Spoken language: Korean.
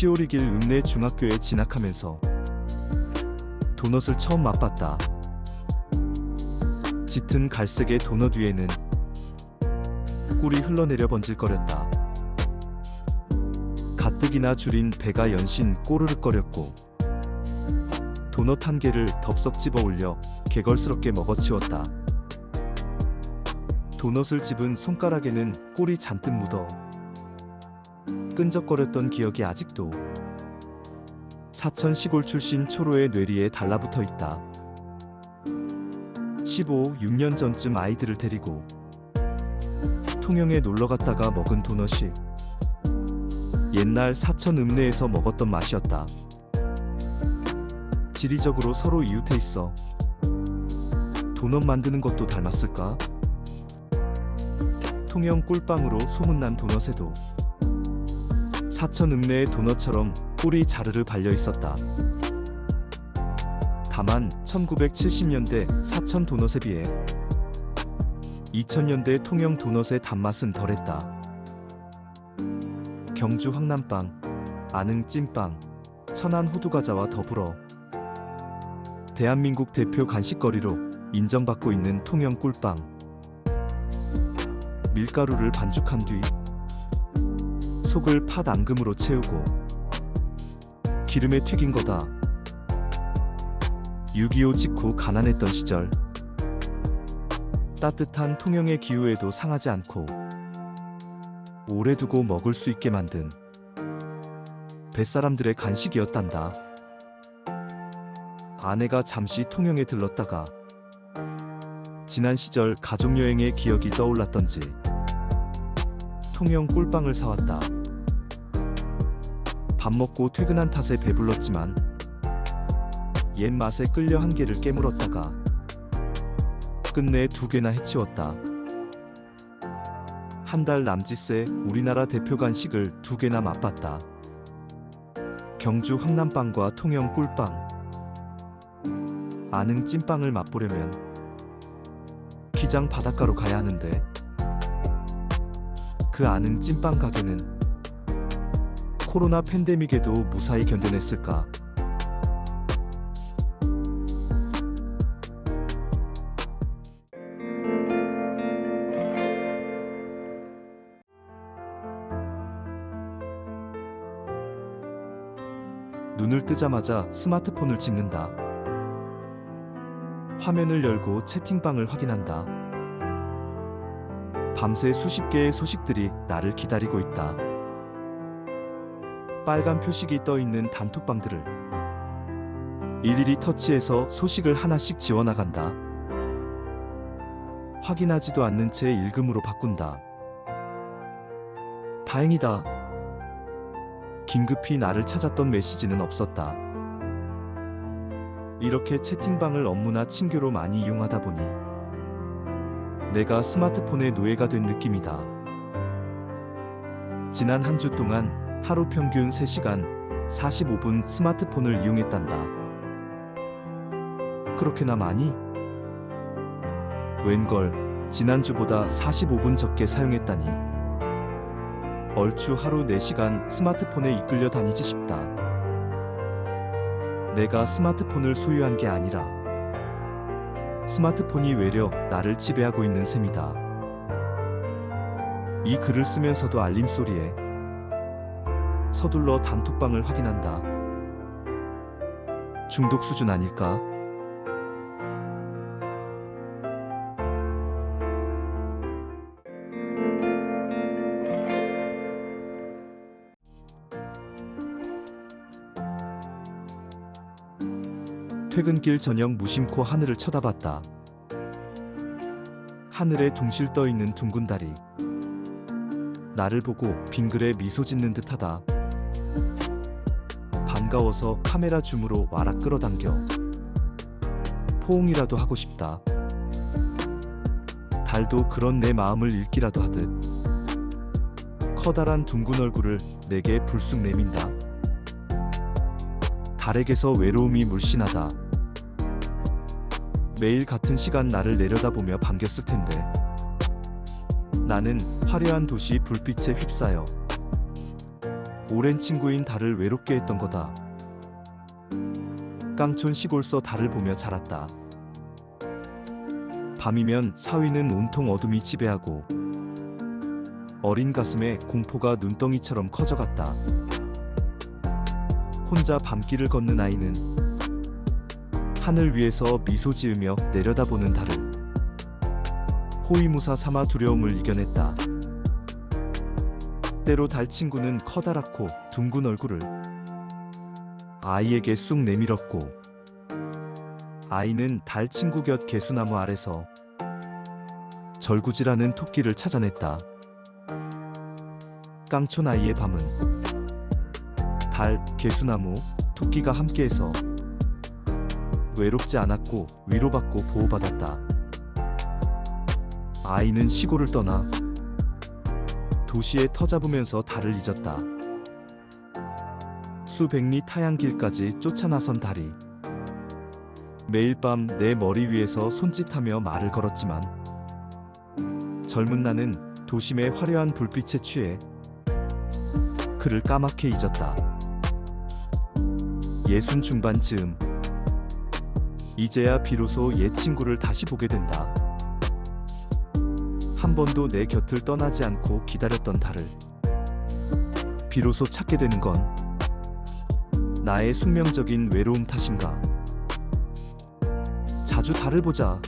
시오리길 읍내 중학교에 진학하면서 도넛을 처음 맛봤다. 짙은 갈색의 도넛 위에는 꿀이 흘러내려 번질거렸다. 가뜩이나 줄인 배가 연신 꼬르륵거렸고 도넛 한 개를 덥석 집어 올려 개걸스럽게 먹어치웠다. 도넛을 집은 손가락에는 꿀이 잔뜩 묻어 끈적거렸던 기억이 아직도 사천 시골 출신 초로의 뇌리에 달라붙어 있다. 15, 6년 전쯤 아이들을 데리고 통영에 놀러 갔다가 먹은 도넛이 옛날 사천 읍내에서 먹었던 맛이었다. 지리적으로 서로 이웃해 있어 도넛 만드는 것도 닮았을까? 통영 꿀빵으로 소문난 도넛에도 사천 읍내의 도넛처럼 꿀이 자르르 발려 있었다. 다만 1970년대 사천 도넛에 비해 2000년대 통영 도넛의 단맛은 덜했다. 경주 황남빵, 안흥 찐빵, 천안 호두과자와 더불어 대한민국 대표 간식거리로 인정받고 있는 통영 꿀빵. 밀가루를 반죽한 뒤 속을 팥 앙금으로 채우고 기름에 튀긴 거다. 6.25 직후 가난했던 시절 따뜻한 통영의 기후에도 상하지 않고 오래 두고 먹을 수 있게 만든 뱃사람들의 간식이었단다. 아내가 잠시 통영에 들렀다가 지난 시절 가족여행의 기억이 떠올랐던지 통영 꿀빵을 사왔다. 밥 먹고 퇴근한 탓에 배불렀지만 옛 맛에 끌려 한 개를 깨물었다가 끝내 두 개나 해치웠다. 한 달 남짓새 우리나라 대표 간식을 두 개나 맛봤다. 경주 황남빵과 통영 꿀빵, 안흥 찐빵을 맛보려면 기장 바닷가로 가야 하는데 그 안흥 찐빵 가게는 코로나 팬데믹에도 무사히 견뎌냈을까? 눈을 뜨자마자 스마트폰을 집는다. 화면을 열고 채팅방을 확인한다. 밤새 수십 개의 소식들이 나를 기다리고 있다. 빨간 표식이 떠 있는 단톡방들을 일일이 터치해서 소식을 하나씩 지워나간다. 확인하지도 않는 채 읽음으로 바꾼다. 다행이다. 긴급히 나를 찾았던 메시지는 없었다. 이렇게 채팅방을 업무나 친교로 많이 이용하다 보니 내가 스마트폰의 노예가 된 느낌이다. 지난 한 주 동안 하루 평균 3시간 45분 스마트폰을 이용했단다. 그렇게나 많이? 웬걸 지난주보다 45분 적게 사용했다니. 얼추 하루 4시간 스마트폰에 이끌려 다니지 싶다. 내가 스마트폰을 소유한 게 아니라 스마트폰이 외려 나를 지배하고 있는 셈이다. 이 글을 쓰면서도 알림 소리에 서둘러 단톡방을 확인한다. 중독 수준 아닐까? 퇴근길 저녁 무심코 하늘을 쳐다봤다. 하늘에 둥실 떠 있는 둥근 달이 나를 보고 빙글에 미소 짓는 듯하다. 반가워서 카메라 줌으로 와락 끌어당겨 포옹이라도 하고 싶다. 달도 그런 내 마음을 읽기라도 하듯 커다란 둥근 얼굴을 내게 불쑥 내민다. 달에게서 외로움이 물씬하다. 매일 같은 시간 나를 내려다보며 반겼을 텐데. 나는 화려한 도시 불빛에 휩싸여 오랜 친구인 달을 외롭게 했던 거다. 깡촌 시골서 달을 보며 자랐다. 밤이면 사위는 온통 어둠이 지배하고 어린 가슴에 공포가 눈덩이처럼 커져갔다. 혼자 밤길을 걷는 아이는 하늘 위에서 미소 지으며 내려다보는 달을 호위무사 삼아 두려움을 이겨냈다. 때로 달 친구는 커다랗고 둥근 얼굴을 아이에게 쑥 내밀었고 아이는 달 친구 곁 개수나무 아래서 절구지라는 토끼를 찾아냈다. 깡촌 아이의 밤은 달, 개수나무, 토끼가 함께해서 외롭지 않았고 위로받고 보호받았다. 아이는 시골을 떠나 도시에 터잡으면서 달을 잊었다. 수백리 타양길까지 쫓아나선 달이 매일 밤 내 머리 위에서 손짓하며 말을 걸었지만 젊은 나는 도심의 화려한 불빛에 취해 그를 까맣게 잊었다. 예순 중반 즈음 이제야 비로소 옛 친구를 다시 보게 된다. 한 번도 내 곁을 떠나지 않고 기다렸던 달을 비로소 찾게 되는 건 나의 숙명적인 외로움 탓인가? 자주 달을 보자.